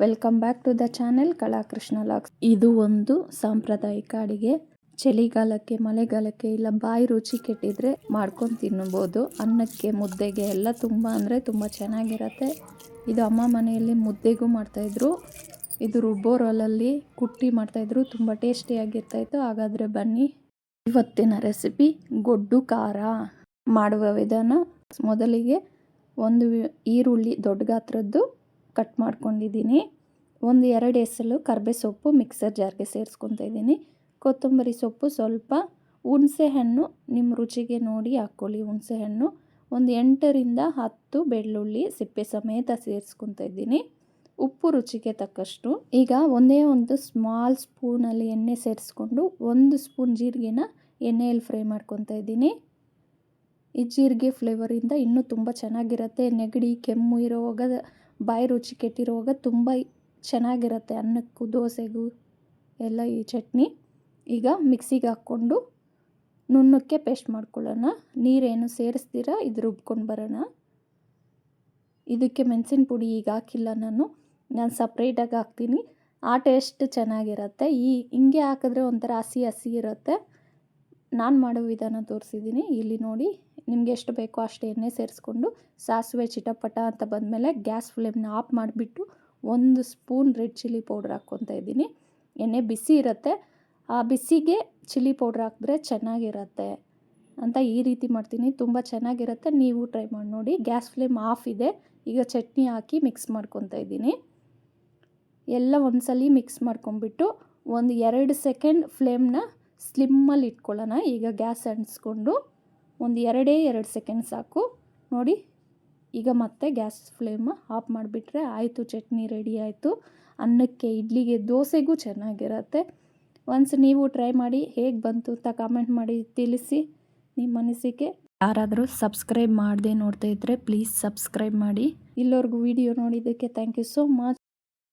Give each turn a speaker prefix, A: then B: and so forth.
A: Welcome back to the channel Kalakrishna LOX ಇದು ಒಂದು ಸಾಂಪ್ರದಾಯಿಕ ಅಡಿಗೆ. ಚಳಿಗಾಲಕ್ಕೆ, ಮಳೆಗಾಲಕ್ಕೆ ಇಲ್ಲ, ಬಾಯಿ ರುಚಿ ಕೆಟ್ಟಿದ್ರೆ ಮಾಡ್ಕೊಂಡು ತಿನ್ನಬಹುದು ಅನ್ನಕ್ಕೆ, ಮುದ್ದೆಗೆ ಎಲ್ಲ ತುಂಬ ಅಂದರೆ ತುಂಬ ಚೆನ್ನಾಗಿರತ್ತೆ. ಇದು ಅಮ್ಮ ಮನೆಯಲ್ಲಿ ಮುದ್ದೆಗೂ ಮಾಡ್ತಾಯಿದ್ರು ಇದು ರುಬ್ಬೋರೊಲಲ್ಲಿ ಕುಟ್ಟಿ ಮಾಡ್ತಾಯಿದ್ರು ತುಂಬ ಟೇಸ್ಟಿಯಾಗಿರ್ತಾಯಿತ್ತು ಹಾಗಾದರೆ ಬನ್ನಿ. ಇವತ್ತಿನ ರೆಸಿಪಿ ಗೊಡ್ಡು ಖಾರ ಮಾಡುವ ವಿಧಾನ. ಮೊದಲಿಗೆ ಒಂದು ಈರುಳ್ಳಿ ದೊಡ್ಡ ಗಾತ್ರದ್ದು ಕಟ್ ಮಾಡ್ಕೊಂಡಿದ್ದೀನಿ. ಒಂದು ಎರಡು ಎಸಲು ಕರ್ಬೆ ಸೊಪ್ಪು ಮಿಕ್ಸರ್ ಜಾರ್ಗೆ ಸೇರಿಸ್ಕೊತಾ ಇದ್ದೀನಿ. ಕೊತ್ತಂಬರಿ ಸೊಪ್ಪು ಸ್ವಲ್ಪ ಹುಣಸೆ ಹಣ್ಣು ನಿಮ್ಮ ರುಚಿಗೆ ನೋಡಿ ಹಾಕ್ಕೊಳ್ಳಿ. ಹುಣಸೆ ಹಣ್ಣು ಒಂದು ಎಂಟರಿಂದ ಹತ್ತು ಬೆಳ್ಳುಳ್ಳಿ ಸಿಪ್ಪೆ ಸಮೇತ ಸೇರಿಸ್ಕೊತಾ ಇದ್ದೀನಿ. ಉಪ್ಪು ರುಚಿಗೆ ತಕ್ಕಷ್ಟು. ಈಗ ಒಂದೇ ಒಂದು ಸ್ಮಾಲ್ ಸ್ಪೂನಲ್ಲಿ ಎಣ್ಣೆ ಸೇರಿಸ್ಕೊಂಡು ಒಂದು ಸ್ಪೂನ್ ಜೀರಿಗೆನ ಎಣ್ಣೆಯಲ್ಲಿ ಫ್ರೈ ಮಾಡ್ಕೊತಾ ಇದ್ದೀನಿ. ಈ ಜೀರಿಗೆ ಫ್ಲೇವರಿಂದ ಇನ್ನೂ ತುಂಬ ಚೆನ್ನಾಗಿರುತ್ತೆ. ನೆಗಡಿ, ಕೆಮ್ಮು ಇರೋವಾಗ ಬಾಯಿ ರುಚಿ ಕೆಟ್ಟಿರುವಾಗ ತುಂಬ ಚೆನ್ನಾಗಿರುತ್ತೆ ಅನ್ನಕ್ಕೂ ದೋಸೆಗೂ ಎಲ್ಲ ಈ ಚಟ್ನಿ. ಈಗ ಮಿಕ್ಸಿಗೆ ಹಾಕ್ಕೊಂಡು ನುಣ್ಣಕ್ಕೆ ಪೇಸ್ಟ್ ಮಾಡ್ಕೊಳ್ಳೋಣ. ನೀರೇನು ಸೇರಿಸ್ತೀರ ಇದು ರುಬ್ಕೊಂಡು ಬರೋಣ. ಇದಕ್ಕೆ ಮೆಣಸಿನ ಪುಡಿ ಈಗ ಹಾಕಿಲ್ಲ ನಾನು. ನಾನು ಸಪ್ರೇಟಾಗಿ ಹಾಕ್ತೀನಿ. ಆ ಟೇಸ್ಟ್ ಚೆನ್ನಾಗಿರುತ್ತೆ. ಈ ಹಿಂಗೆ ಹಾಕಿದ್ರೆ ಒಂಥರ ಹಸಿ ಹಸಿ ಇರುತ್ತೆ. ನಾನು ಮಾಡೋ ವಿಧಾನ ತೋರಿಸಿದ್ದೀನಿ ಇಲ್ಲಿ ನೋಡಿ, ನಿಮಗೆ ಎಷ್ಟು ಬೇಕೋ ಅಷ್ಟು ಎಣ್ಣೆ ಸೇರಿಸ್ಕೊಂಡು ಸಾಸಿವೆ ಚಿಟಪಟ ಅಂತ ಬಂದಮೇಲೆ ಗ್ಯಾಸ್ ಫ್ಲೇಮ್ನ ಆಫ್ ಮಾಡಿಬಿಟ್ಟು ಒಂದು ಸ್ಪೂನ್ ರೆಡ್ ಚಿಲ್ಲಿ ಪೌಡ್ರ್ ಹಾಕ್ಕೊತಾ ಇದ್ದೀನಿ. ಎಣ್ಣೆ ಬಿಸಿ ಇರುತ್ತೆ. ಆ ಬಿಸಿಗೆ ಚಿಲ್ಲಿ ಪೌಡ್ರ್ ಹಾಕಿದ್ರೆ ಚೆನ್ನಾಗಿರುತ್ತೆ ಅಂತ ಈ ರೀತಿ ಮಾಡ್ತೀನಿ. ತುಂಬ ಚೆನ್ನಾಗಿರುತ್ತೆ. ನೀವು ಟ್ರೈ ಮಾಡಿ ನೋಡಿ. ಗ್ಯಾಸ್ ಫ್ಲೇಮ್ ಆಫ್ ಇದೆ. ಈಗ ಚಟ್ನಿ ಹಾಕಿ ಮಿಕ್ಸ್ ಮಾಡ್ಕೊತಾ ಇದ್ದೀನಿ. ಎಲ್ಲ ಒಂದ್ಸಲಿ ಮಿಕ್ಸ್ ಮಾಡ್ಕೊಂಬಿಟ್ಟು ಒಂದು ಎರಡು ಸೆಕೆಂಡ್ ಫ್ಲೇಮ್ನ ಸ್ಲಿಮ್ಮಲ್ಲಿ ಇಟ್ಕೊಳ್ಳೋಣ. ಈಗ ಗ್ಯಾಸ್ ಅಂಟಿಸ್ಕೊಂಡು ಒಂದು ಎರಡೇ ಎರಡು ಸೆಕೆಂಡ್ ಸಾಕು. ನೋಡಿ, ಈಗ ಮತ್ತೆ ಗ್ಯಾಸ್ ಫ್ಲೇಮ್ ಆಫ್ ಮಾಡಿಬಿಟ್ರೆ ಆಯಿತು, ಚಟ್ನಿ ರೆಡಿ ಆಯಿತು. ಅನ್ನಕ್ಕೆ, ಇಡ್ಲಿಗೆ, ದೋಸೆಗೂ ಚೆನ್ನಾಗಿರುತ್ತೆ. ಒನ್ಸ್ ನೀವು ಟ್ರೈ ಮಾಡಿ, ಹೇಗೆ ಬಂತು ಅಂತ ಕಾಮೆಂಟ್ ಮಾಡಿ ತಿಳಿಸಿ ನಿಮ್ಮ ಅನಿಸಿಕೆ ಯಾರಾದರೂ ಸಬ್ಸ್ಕ್ರೈಬ್ ಮಾಡದೆ ನೋಡ್ತಾ ಇದ್ದರೆ ಪ್ಲೀಸ್ ಸಬ್ಸ್ಕ್ರೈಬ್ ಮಾಡಿ. ಇಲ್ಲವರೆಗೂ ವಿಡಿಯೋ ನೋಡಿದ್ದಕ್ಕೆ ಥ್ಯಾಂಕ್ ಯು ಸೋ ಮಚ್.